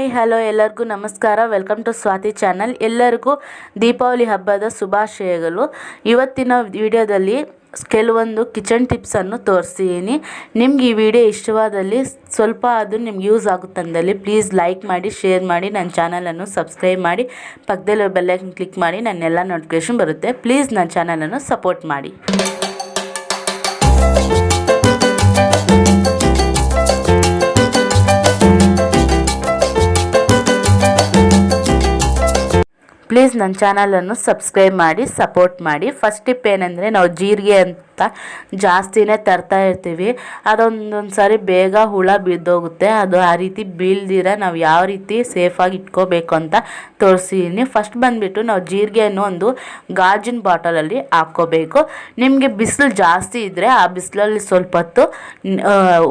Hi, hello ಎಲ್ಲರಿಗೂ ನಮಸ್ಕಾರ. Welcome to Swathi channel. ಎಲ್ಲರಿಗೂ ದೀಪಾವಳಿ ಹಬ್ಬದ ಶುಭಾಶಯಗಳು. ಇವತ್ತಿನ ವಿಡಿಯೋದಲ್ಲಿ ಕೆಲವೊಂದು ಕಿಚನ್ ಟಿಪ್ಸನ್ನು ತೋರಿಸ್ತೀನಿ. ನಿಮ್ಗೆ ಈ ವಿಡಿಯೋ ಇಷ್ಟವಾದಲ್ಲಿ ಸ್ವಲ್ಪ ಅದು ನಿಮ್ಗೆ ಯೂಸ್ ಆಗುತ್ತಂದಲ್ಲಿ ಪ್ಲೀಸ್ ಲೈಕ್ ಮಾಡಿ, ಶೇರ್ ಮಾಡಿ, ನನ್ನ ಚಾನಲನ್ನು ಸಬ್ಸ್ಕ್ರೈಬ್ ಮಾಡಿ ಪಕ್ಕದಲ್ಲಿ ಬೆಲ್ಲೈಕನ್ ಕ್ಲಿಕ್ ಮಾಡಿ, ನನ್ನೆಲ್ಲ ನೋಟಿಫಿಕೇಷನ್ ಬರುತ್ತೆ. ಪ್ಲೀಸ್ ನನ್ನ ಚಾನಲನ್ನು ಸಪೋರ್ಟ್ ಮಾಡಿ. ಪ್ಲೀಸ್ ನನ್ನ ಚಾನಲನ್ನು ಸಬ್ಸ್ಕ್ರೈಬ್ ಮಾಡಿ, ಸಪೋರ್ಟ್ ಮಾಡಿ. ಫಸ್ಟ್ ಟಿಪ್ ಏನಂದರೆ ನಾವು ಜೀರಿಗೆ ಅಂತ ಜಾಸ್ತಿನೇ ತರ್ತಾ ಇರ್ತೀವಿ. ಅದೊಂದೊಂದು ಸಾರಿ ಬೇಗ ಹುಳ ಬಿದ್ದೋಗುತ್ತೆ. ಅದು ಆ ರೀತಿ ಬೀಳ್ದಿರ ನಾವು ಯಾವ ರೀತಿ ಸೇಫಾಗಿ ಇಟ್ಕೋಬೇಕು ಅಂತ ತೋರಿಸಿದ್ದೀನಿ ಫಸ್ಟ್ ಬಂದುಬಿಟ್ಟು ನಾವು ಜೀರಿಗೆಯನ್ನು ಒಂದು ಗಾಜಿನ ಬಾಟಲಲ್ಲಿ ಹಾಕ್ಕೋಬೇಕು. ನಿಮಗೆ ಬಿಸಿಲು ಜಾಸ್ತಿ ಇದ್ದರೆ ಆ ಬಿಸಿಲಲ್ಲಿ ಸ್ವಲ್ಪ ಹೊತ್ತು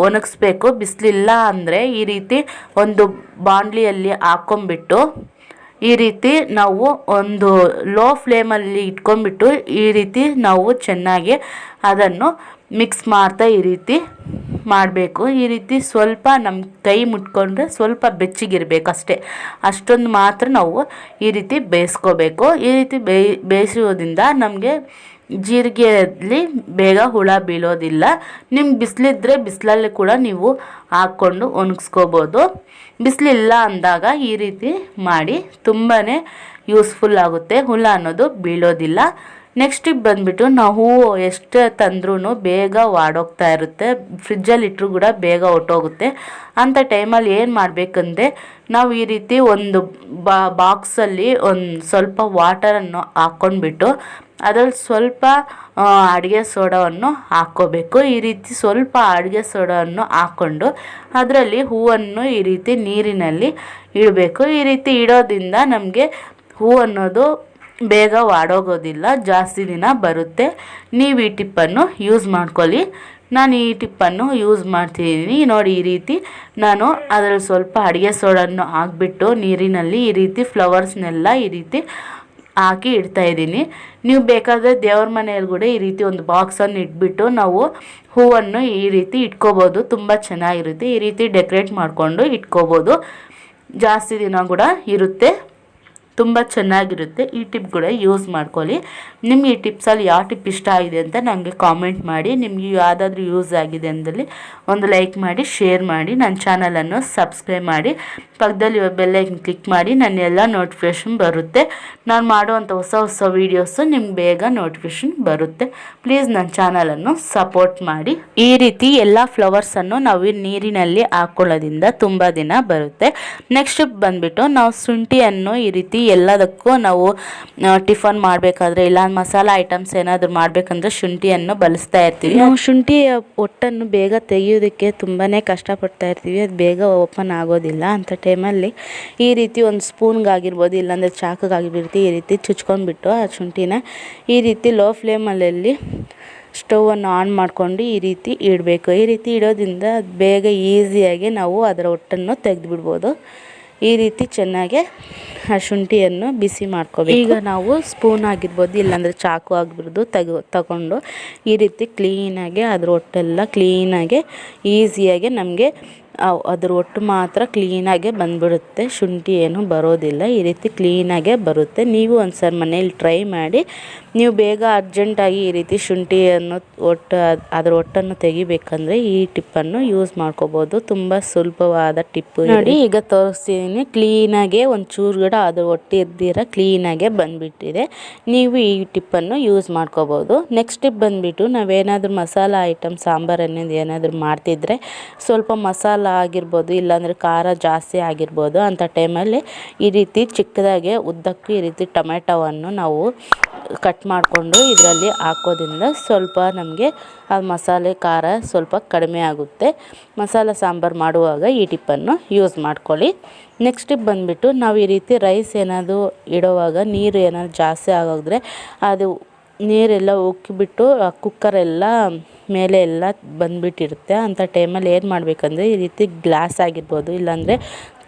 ಒಣಗಿಸ್ಬೇಕು. ಬಿಸಿಲಿಲ್ಲ ಅಂದರೆ ಈ ರೀತಿ ಒಂದು ಬಾಂಡ್ಲಿಯಲ್ಲಿ ಹಾಕ್ಕೊಂಬಿಟ್ಟು ಈ ರೀತಿ ನಾವು ಒಂದು ಲೋ ಫ್ಲೇಮಲ್ಲಿ ಇಟ್ಕೊಂಡ್ಬಿಟ್ಟು ಈ ರೀತಿ ನಾವು ಚೆನ್ನಾಗಿ ಅದನ್ನು ಮಿಕ್ಸ್ ಮಾಡ್ತಾ ಈ ರೀತಿ ಮಾಡಬೇಕು. ಈ ರೀತಿ ಸ್ವಲ್ಪ ನಮ್ಮ ಕೈ ಮುಟ್ಕೊಂಡ್ರೆ ಸ್ವಲ್ಪ ಬೆಚ್ಚಗಿರಬೇಕು ಅಷ್ಟೇ. ಅಷ್ಟೊಂದು ಮಾತ್ರ ನಾವು ಈ ರೀತಿ ಬೇಯಿಸ್ಕೋಬೇಕು. ಈ ರೀತಿ ಬೇಯ್ ಬೇಯಿಸೋದ್ರಿಂದ ನಮಗೆ ಜೀರಿಗೆಯಲ್ಲಿ ಬೇಗ ಹುಳ ಬೀಳೋದಿಲ್ಲ. ನಿಮ್ಗೆ ಬಿಸಿಲಿದ್ರೆ ಬಿಸಿಲಲ್ಲಿ ಕೂಡ ನೀವು ಹಾಕ್ಕೊಂಡು ಒಣಗಿಸ್ಕೋಬೋದು. ಬಿಸಿಲಿಲ್ಲ ಅಂದಾಗ ಈ ರೀತಿ ಮಾಡಿ ತುಂಬಾ ಯೂಸ್ಫುಲ್ ಆಗುತ್ತೆ. ಹುಳ ಅನ್ನೋದು ಬೀಳೋದಿಲ್ಲ. ನೆಕ್ಸ್ಟಿಗೆ ಬಂದ್ಬಿಟ್ಟು ನಾವು ಎಷ್ಟು ತಂದ್ರೂ ಬೇಗ ವಾಡೋಗ್ತಾ ಇರುತ್ತೆ. ಫ್ರಿಜ್ಜಲ್ಲಿ ಇಟ್ಟರು ಕೂಡ ಬೇಗ ಹೊಟ್ಟೋಗುತ್ತೆ ಅಂಥ ಟೈಮಲ್ಲಿ ಏನು ಮಾಡಬೇಕಂದ್ರೆ ನಾವು ಈ ರೀತಿ ಒಂದು ಬಾಕ್ಸಲ್ಲಿ ಒಂದು ಸ್ವಲ್ಪ ವಾಟರನ್ನು ಹಾಕ್ಕೊಂಡ್ಬಿಟ್ಟು ಅದರಲ್ಲಿ ಸ್ವಲ್ಪ ಅಡುಗೆ ಸೋಡವನ್ನು ಹಾಕ್ಕೋಬೇಕು. ಈ ರೀತಿ ಸ್ವಲ್ಪ ಅಡುಗೆ ಸೋಡವನ್ನು ಹಾಕ್ಕೊಂಡು ಅದರಲ್ಲಿ ಹೂವನ್ನು ಈ ರೀತಿ ನೀರಿನಲ್ಲಿ ಇಡಬೇಕು. ಈ ರೀತಿ ಇಡೋದ್ರಿಂದ ನಮಗೆ ಹೂ ಅನ್ನೋದು ಬೇಗ ವಾಡೋಗೋದಿಲ್ಲ, ಜಾಸ್ತಿ ದಿನ ಬರುತ್ತೆ. ನೀವು ಈ ಟಿಪ್ಪನ್ನು ಯೂಸ್ ಮಾಡ್ಕೊಳ್ಳಿ. ನಾನು ಈ ಟಿಪ್ಪನ್ನು ಯೂಸ್ ಮಾಡ್ತಿದ್ದೀನಿ ನೋಡಿ, ಈ ರೀತಿ ನಾನು ಅದರಲ್ಲಿ ಸ್ವಲ್ಪ ಅಡುಗೆ ಸೋಡನ್ನು ಹಾಕ್ಬಿಟ್ಟು ನೀರಿನಲ್ಲಿ ಈ ರೀತಿ ಫ್ಲವರ್ಸ್ನೆಲ್ಲ ಈ ರೀತಿ ಹಾಕಿ ಇಡ್ತಾ ಇದ್ದೀನಿ. ನೀವು ಬೇಕಾದರೆ ದೇವ್ರ ಮನೆಯಲ್ಲಿ ಕೂಡ ಈ ರೀತಿ ಒಂದು ಬಾಕ್ಸನ್ನು ಇಟ್ಬಿಟ್ಟು ನಾವು ಹೂವನ್ನು ಈ ರೀತಿ ಇಟ್ಕೋಬೋದು. ತುಂಬ ಚೆನ್ನಾಗಿರುತ್ತೆ. ಈ ರೀತಿ ಡೆಕೋರೇಟ್ ಮಾಡಿಕೊಂಡು ಇಟ್ಕೋಬೋದು. ಜಾಸ್ತಿ ದಿನ ಕೂಡ ಇರುತ್ತೆ. ತುಂಬ ಚೆನ್ನಾಗಿರುತ್ತೆ. ಈ ಟಿಪ್ ಕೂಡ ಯೂಸ್ ಮಾಡ್ಕೊಳ್ಳಿ. ನಿಮ್ಗೆ ಈ ಟಿಪ್ಸಲ್ಲಿ ಯಾವ ಟಿಪ್ ಇಷ್ಟ ಆಗಿದೆ ಅಂತ ನನಗೆ ಕಾಮೆಂಟ್ ಮಾಡಿ. ನಿಮಗೆ ಯಾವುದಾದ್ರೂ ಯೂಸ್ ಆಗಿದೆ ಅಂದಲ್ಲಿ ಒಂದು ಲೈಕ್ ಮಾಡಿ, ಶೇರ್ ಮಾಡಿ, ನನ್ನ ಚಾನಲನ್ನು ಸಬ್ಸ್ಕ್ರೈಬ್ ಮಾಡಿ. ಪಕ್ಕದಲ್ಲಿ ಬೆಲ್ಲೈಕನ್ ಕ್ಲಿಕ್ ಮಾಡಿ, ನನ್ನ ಎಲ್ಲ ನೋಟಿಫಿಕೇಷನ್ ಬರುತ್ತೆ. ನಾನು ಮಾಡುವಂಥ ಹೊಸ ಹೊಸ ವೀಡಿಯೋಸು ನಿಮ್ಗೆ ಬೇಗ ನೋಟಿಫಿಕೇಷನ್ ಬರುತ್ತೆ. ಪ್ಲೀಸ್ ನನ್ನ ಚಾನಲನ್ನು ಸಪೋರ್ಟ್ ಮಾಡಿ. ಈ ರೀತಿ ಎಲ್ಲ ಫ್ಲವರ್ಸನ್ನು ನಾವು ನೀರಿನಲ್ಲಿ ಹಾಕೊಳ್ಳೋದ್ರಿಂದ ತುಂಬ ದಿನ ಬರುತ್ತೆ. ನೆಕ್ಸ್ಟ್ ಬಂದುಬಿಟ್ಟು ನಾವು ಶುಂಠಿಯನ್ನು ಈ ರೀತಿ ಎಲ್ಲದಕ್ಕೂ ನಾವು ಟಿಫನ್ ಮಾಡಬೇಕಾದ್ರೆ ಇಲ್ಲ, ಮಸಾಲ ಐಟಮ್ಸ್ ಏನಾದರೂ ಮಾಡಬೇಕಂದ್ರೆ ಶುಂಠಿಯನ್ನು ಬಳಸ್ತಾ ಇರ್ತೀವಿ. ನಾವು ಶುಂಠಿಯ ಒಟ್ಟನ್ನು ಬೇಗ ತೆಗೆಯೋದಕ್ಕೆ ತುಂಬಾ ಕಷ್ಟಪಡ್ತಾ ಇರ್ತೀವಿ. ಅದು ಬೇಗ ಓಪನ್ ಆಗೋದಿಲ್ಲ ಅಂಥ ಟೈಮಲ್ಲಿ ಈ ರೀತಿ ಒಂದು ಸ್ಪೂನ್ಗಾಗಿರ್ಬೋದು, ಇಲ್ಲಾಂದರೆ ಚಾಕಗಾಗಿರ್ಬೋದು, ಈ ರೀತಿ ಚುಚ್ಕೊಂಡ್ಬಿಟ್ಟು ಆ ಶುಂಠಿನ ಈ ರೀತಿ ಲೋ ಫ್ಲೇಮಲ್ಲಿ ಸ್ಟೌವನ್ನು ಆನ್ ಮಾಡಿಕೊಂಡು ಈ ರೀತಿ ಇಡಬೇಕು. ಈ ರೀತಿ ಇಡೋದ್ರಿಂದ ಬೇಗ ಈಸಿಯಾಗಿ ನಾವು ಅದರ ಒಟ್ಟನ್ನು ತೆಗೆದುಬಿಡ್ಬೋದು. ಈ ರೀತಿ ಚೆನ್ನಾಗೆ ಆ ಶುಂಠಿಯನ್ನು ಬಿಸಿ ಮಾಡ್ಕೋಬೇಕು. ಈಗ ನಾವು ಸ್ಪೂನ್ ಆಗಿರ್ಬೋದು, ಇಲ್ಲಾಂದರೆ ಚಾಕು ಆಗಿರ್ಬೋದು ತಗೋ, ತಗೊಂಡು ಈ ರೀತಿ ಕ್ಲೀನಾಗಿ ಅದ್ರ ಒಟ್ಟೆಲ್ಲ ಕ್ಲೀನಾಗೆ ಈಸಿಯಾಗಿ ನಮಗೆ ಅದ್ರ ಒಟ್ಟು ಮಾತ್ರ ಕ್ಲೀನಾಗೆ ಬಂದ್ಬಿಡುತ್ತೆ. ಶುಂಠಿ ಏನು ಬರೋದಿಲ್ಲ, ಈ ರೀತಿ ಕ್ಲೀನಾಗೆ ಬರುತ್ತೆ. ನೀವು ಒಂದು ಸರಿ ಮನೇಲಿ ಟ್ರೈ ಮಾಡಿ ನೀವು ಬೇಗ ಅರ್ಜೆಂಟಾಗಿ ಈ ರೀತಿ ಶುಂಠಿಯನ್ನು ಒಟ್ಟು ಅದರ ಒಟ್ಟನ್ನು ತೆಗಿಬೇಕಂದ್ರೆ ಈ ಟಿಪ್ಪನ್ನು ಯೂಸ್ ಮಾಡ್ಕೋಬೋದು. ತುಂಬ ಸುಲಭವಾದ ಟಿಪ್ಪು ನೋಡಿ, ಈಗ ತೋರಿಸ್ತಿದ್ದೀನಿ ಕ್ಲೀನಾಗೆ ಒಂದು ಚೂರು ಕೂಡ ಅದು ಒಟ್ಟಿದ್ದೀರ ಕ್ಲೀನಾಗೆ ಬಂದುಬಿಟ್ಟಿದೆ. ನೀವು ಈ ಟಿಪ್ಪನ್ನು ಯೂಸ್ ಮಾಡ್ಕೋಬೋದು. ನೆಕ್ಸ್ಟ್ ಟಿಪ್ ಬಂದುಬಿಟ್ಟು ನಾವೇನಾದರೂ ಮಸಾಲ ಐಟಮ್ ಸಾಂಬಾರು ಅನ್ನೋದು ಏನಾದರೂ ಮಾಡ್ತಿದ್ರೆ ಸ್ವಲ್ಪ ಮಸಾಲ ಆಗಿರ್ಬೋದು, ಇಲ್ಲಾಂದರೆ ಖಾರ ಜಾಸ್ತಿ ಆಗಿರ್ಬೋದು ಅಂಥ ಟೈಮಲ್ಲಿ ಈ ರೀತಿ ಚಿಕ್ಕದಾಗೆ ಉದ್ದಕ್ಕೂ ಈ ರೀತಿ ಟೊಮೆಟೊವನ್ನು ನಾವು ಕಟ್ ಮಾಡಿಕೊಂಡು ಇದರಲ್ಲಿ ಹಾಕೋದ್ರಿಂದ ಸ್ವಲ್ಪ ನಮಗೆ ಆ ಮಸಾಲೆ ಖಾರ ಸ್ವಲ್ಪ ಕಡಿಮೆ ಆಗುತ್ತೆ. ಮಸಾಲೆ ಸಾಂಬಾರು ಮಾಡುವಾಗ ಈ ಟಿಪ್ಪನ್ನು ಯೂಸ್ ಮಾಡ್ಕೊಳ್ಳಿ. ನೆಕ್ಸ್ಟ್ ಟಿಪ್ ಬಂದುಬಿಟ್ಟು ನಾವು ಈ ರೀತಿ ರೈಸ್ ಏನಾದರೂ ಇಡೋವಾಗ ನೀರು ಏನಾದರೂ ಜಾಸ್ತಿ ಆಗೋದ್ರೆ ಅದು ನೀರೆಲ್ಲ ಉಕ್ಕಿಬಿಟ್ಟು ಕುಕ್ಕರೆಲ್ಲ ಮೇಲೆ ಎಲ್ಲ ಬಂದುಬಿಟ್ಟಿರುತ್ತೆ. ಅಂಥ ಟೈಮಲ್ಲಿ ಏನು ಮಾಡಬೇಕಂದ್ರೆ ಈ ರೀತಿ ಗ್ಲಾಸ್ ಆಗಿರ್ಬೋದು, ಇಲ್ಲಾಂದರೆ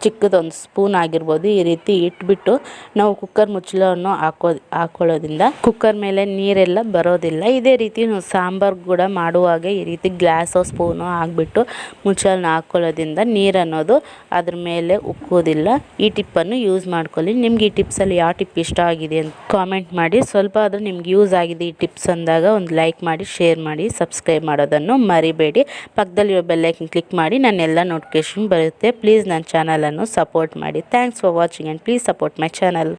ಚಿಕ್ಕದೊಂದು ಸ್ಪೂನ್ ಆಗಿರ್ಬೋದು ಈ ರೀತಿ ಇಟ್ಬಿಟ್ಟು ನಾವು ಕುಕ್ಕರ್ ಮುಚ್ಚಳವನ್ನು ಹಾಕೋ, ಹಾಕೊಳ್ಳೋದ್ರಿಂದ ಕುಕ್ಕರ್ ಮೇಲೆ ನೀರೆಲ್ಲ ಬರೋದಿಲ್ಲ. ಇದೇ ರೀತಿ ಸಾಂಬಾರು ಕೂಡ ಮಾಡುವಾಗ ಈ ರೀತಿ ಗ್ಲಾಸು, ಸ್ಪೂನು ಹಾಕ್ಬಿಟ್ಟು ಮುಚ್ಚಳನ ಹಾಕ್ಕೊಳ್ಳೋದ್ರಿಂದ ನೀರು ಅನ್ನೋದು ಅದ್ರ ಮೇಲೆ ಉಕ್ಕೋದಿಲ್ಲ ಈ ಟಿಪ್ಪನ್ನು ಯೂಸ್ ಮಾಡ್ಕೊಳ್ಳಿ. ನಿಮ್ಗೆ ಈ ಟಿಪ್ಸಲ್ಲಿ ಯಾವ ಟಿಪ್ ಇಷ್ಟ ಆಗಿದೆ ಅಂತ ಕಾಮೆಂಟ್ ಮಾಡಿ. ಸ್ವಲ್ಪ ಆದರೂ ನಿಮ್ಗೆ ಯೂಸ್ ಆಗಿದೆ ಈ ಟಿಪ್ಸ್ ಅಂದಾಗ ಒಂದು ಲೈಕ್ ಮಾಡಿ, ಶೇರ್ ಮಾಡಿ, ಸಬ್ಸ್ಕ್ರೈಬ್ ಮಾಡೋದನ್ನು ಮರಿಬೇಡಿ. ಪಕ್ಕದಲ್ಲಿರೋ ಬೆಲ್ಲೈಕನ್ ಕ್ಲಿಕ್ ಮಾಡಿ, ನನ್ನೆಲ್ಲ ನೋಟಿಫಿಕೇಶನ್ ಬರುತ್ತೆ. ಪ್ಲೀಸ್ ನನ್ನ ಸಪೋರ್ಟ್ ಮಾಡಿ. Thanks for watching and please support my channel